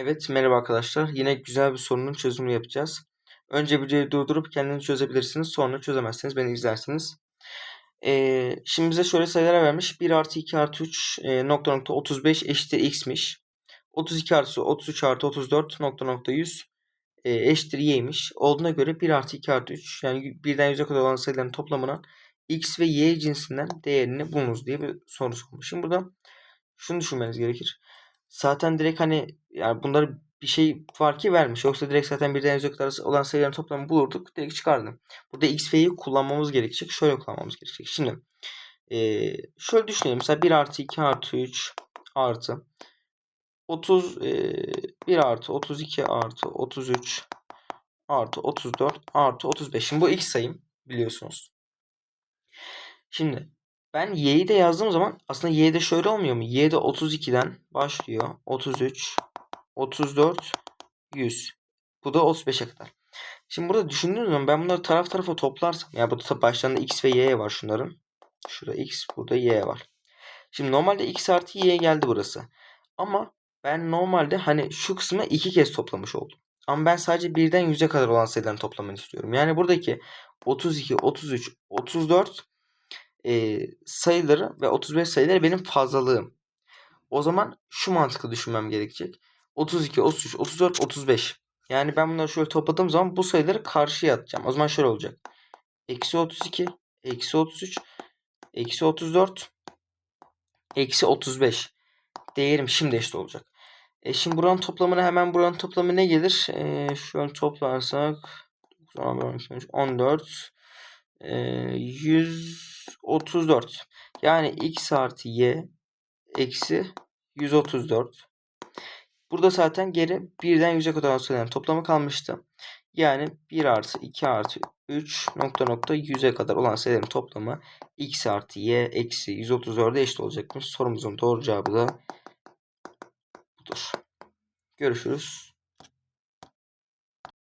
Evet, merhaba arkadaşlar. Yine güzel bir sorunun çözümünü yapacağız. Önce videoyu durdurup kendiniz çözebilirsiniz. Sonra çözemezseniz beni izlersiniz. Ee, şimdi bize şöyle sayılar vermiş. 1 artı 2 artı 3 e, nokta nokta 35 eşittir x'miş. 32 artı 33 artı 34 nokta nokta 100 e, eşittir y'ymiş. Olduğuna göre 1 artı 2 artı 3 yani birden 100'e kadar olan sayıların toplamına x ve y cinsinden değerini bulunuz diye bir soru sormuş. Şimdi burada şunu düşünmeniz gerekir. Zaten direkt hani yani bunları bir şey var ki vermiş. Yoksa direkt zaten birden yüze kadar olan sayıların toplamını bulurduk. Direkt çıkardım. Burada x ve y'yi kullanmamız gerekecek. Şöyle kullanmamız gerekecek. Şimdi ee, şöyle düşünelim. Mesela 1 artı 2 artı 3 artı 30 ee, 1 artı 32 artı 33 artı 34 artı 35. Şimdi bu x sayım biliyorsunuz. Şimdi ben y'yi de yazdığım zaman aslında y de şöyle olmuyor mu? y de 32'den başlıyor. 33, 34, 100. Bu da 35'e kadar. Şimdi burada düşündüğünüz zaman ben bunları taraf tarafa toplarsam. Yani burada başlarında x ve y var şunların. Şurada x, burada y var. Şimdi normalde x artı y geldi burası. Ama ben normalde hani şu kısmı iki kez toplamış oldum. Ama ben sadece birden 100'e kadar olan sayıların toplamını istiyorum. Yani buradaki 32, 33, 34 e, sayıları ve 35 sayıları benim fazlalığım. O zaman şu mantıklı düşünmem gerekecek. 32, 33, 34, 35. Yani ben bunları şöyle topladığım zaman bu sayıları karşıya atacağım. O zaman şöyle olacak. Eksi 32, eksi 33, eksi 34, eksi 35. Değerim şimdi eşit olacak. E şimdi buranın toplamına hemen buranın toplamı ne gelir? E, şöyle toplarsak 14 e, 134. Yani x artı y eksi 134. Burada zaten geri birden yüze kadar sayıların toplamı kalmıştı. Yani 1 artı 2 artı 3 nokta nokta 100'e kadar olan sayıların toplamı x artı y eksi 134'e eşit olacakmış. Sorumuzun doğru cevabı da budur. Görüşürüz.